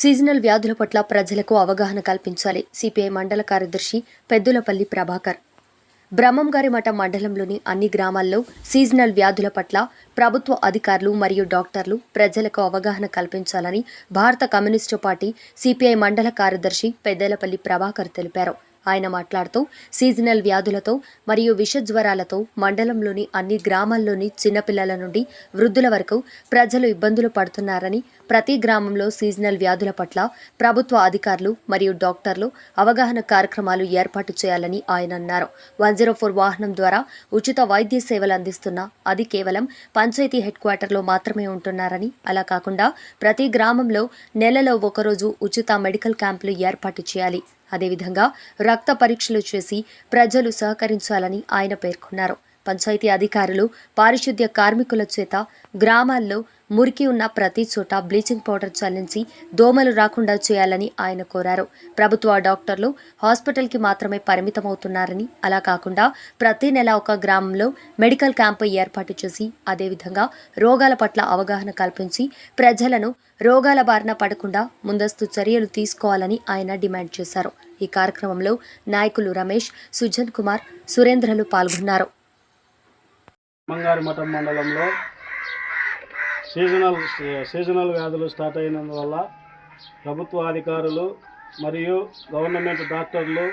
Seasonal వ్యాధుల పట్ల ప్రజలకు అవగాహన కల్పించాలి. సిపిఐ మండల కార్యదర్శి పెద్దులపల్లి ప్రభాకర్. బ్రహ్మంగారి మఠం మండలంలోని అన్ని గ్రామాల్లో సీజనల్ వ్యాధుల పట్ల ప్రభుత్వ అధికారులు మరియు డాక్టర్లు ప్రజలకు అవగాహన కల్పించాలని భారత కమ్యూనిస్టు పార్టీ సిపిఐ మండల కార్యదర్శి పెద్దలపల్లి ప్రభాకర్ తెలిపారు. ఆయన మాట్లాడుతూ సీజనల్ వ్యాధులతో మరియు విష జ్వరాలతో మండలంలోని అన్ని గ్రామాల్లోని చిన్నపిల్లల నుండి వృద్ధుల వరకు ప్రజలు ఇబ్బందులు పడుతున్నారని ప్రతి గ్రామంలో సీజనల్ వ్యాధుల పట్ల ప్రభుత్వ అధికారులు మరియు డాక్టర్లు అవగాహన కార్యక్రమాలు ఏర్పాటు చేయాలని ఆయన అన్నారు. వన్ జీరో ఫోర్ వాహనం ద్వారా ఉచిత వైద్య సేవలు అందిస్తున్న అది కేవలం పంచాయతీ హెడ్ క్వార్టర్లో మాత్రమే ఉంటున్నారని అలా కాకుండా ప్రతి గ్రామంలో నెలలో ఒకరోజు ఉచిత మెడికల్ క్యాంపులు ఏర్పాటు చేయాలి. అదేవిధంగా రక్త పరీక్షలు చేసి ప్రజలు సహకరించాలని ఆయన పేర్కొన్నారు. పంచాయతీ అధికారులు పారిశుద్ధ్య కార్మికుల చేత గ్రామాల్లో మురికి ఉన్న ప్రతి చోట బ్లీచింగ్ పౌడర్ చల్లించి దోమలు రాకుండా చేయాలని ఆయన కోరారు. ప్రభుత్వ డాక్టర్లు హాస్పిటల్కి మాత్రమే పరిమితమవుతున్నారని అలా కాకుండా ప్రతి నెల ఒక గ్రామంలో మెడికల్ క్యాంపు ఏర్పాటు చేసి అదేవిధంగా రోగాల పట్ల అవగాహన కల్పించి ప్రజలను రోగాల బారిన పడకుండా ముందస్తు చర్యలు తీసుకోవాలని ఆయన డిమాండ్ చేశారు. ఈ కార్యక్రమంలో నాయకులు రమేష్ సుజన్ కుమార్ సురేంద్రలు పాల్గొన్నారు. మంగారి మఠం మండలంలో సీజనల్ సీజనల్ వ్యాధులు స్టార్ట్ అయినందువల్ల ప్రభుత్వ అధికారులు మరియు గవర్నమెంట్ డాక్టర్లు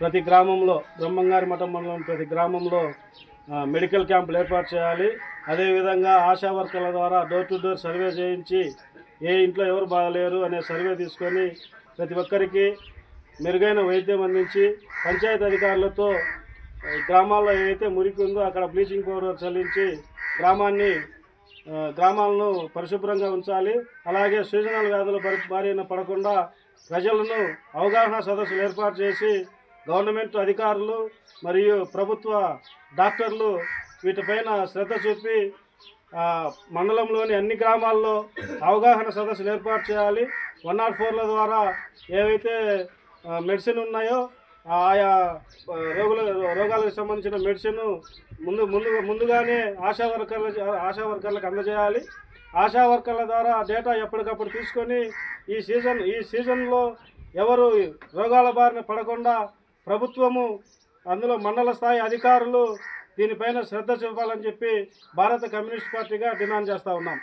ప్రతి గ్రామంలో బ్రహ్మంగారి మఠం మండలం ప్రతి గ్రామంలో మెడికల్ క్యాంపులు ఏర్పాటు చేయాలి. అదేవిధంగా ఆశా వర్కర్ల ద్వారా డోర్ టు డోర్ సర్వే చేయించి ఏ ఇంట్లో ఎవరు బాగలేరు అనే సర్వే తీసుకొని ప్రతి ఒక్కరికి మెరుగైన వైద్యం అందించి పంచాయతీ అధికారులతో గ్రామాల్లో ఏదైతే మురికి ఉందో అక్కడ బ్లీచింగ్ పౌడర్ చల్లించి గ్రామాన్ని గ్రామాలను పరిశుభ్రంగా ఉంచాలి. అలాగే సీజనల్ వ్యాధుల బారిన పడకుండా ప్రజలను అవగాహన సదస్సులు ఏర్పాటు చేసి గవర్నమెంట్ అధికారులు మరియు ప్రభుత్వ డాక్టర్లు వీటిపైన శ్రద్ధ చూపి మండలంలోని అన్ని గ్రామాల్లో అవగాహన సదస్సులు ఏర్పాటు చేయాలి. వన్ నాట్ ఫోర్ల ద్వారా ఏవైతే మెడిసిన్ ఉన్నాయో ఆయా రోగుల రోగాలకు సంబంధించిన మెడిసిన్ ముందు ముందు ముందుగానే ఆశా వర్కర్ల ఆశా వర్కర్లకు అందజేయాలి. ఆశా వర్కర్ల ద్వారా డేటా ఎప్పటికప్పుడు తీసుకొని ఈ సీజన్ ఈ సీజన్లో ఎవరు రోగాల బారిన పడకుండా ప్రభుత్వము అందులో మండల స్థాయి అధికారులు దీనిపైన శ్రద్ధ చూపాలని చెప్పి భారత కమ్యూనిస్ట్ పార్టీగా డిమాండ్ చేస్తూ ఉన్నాం.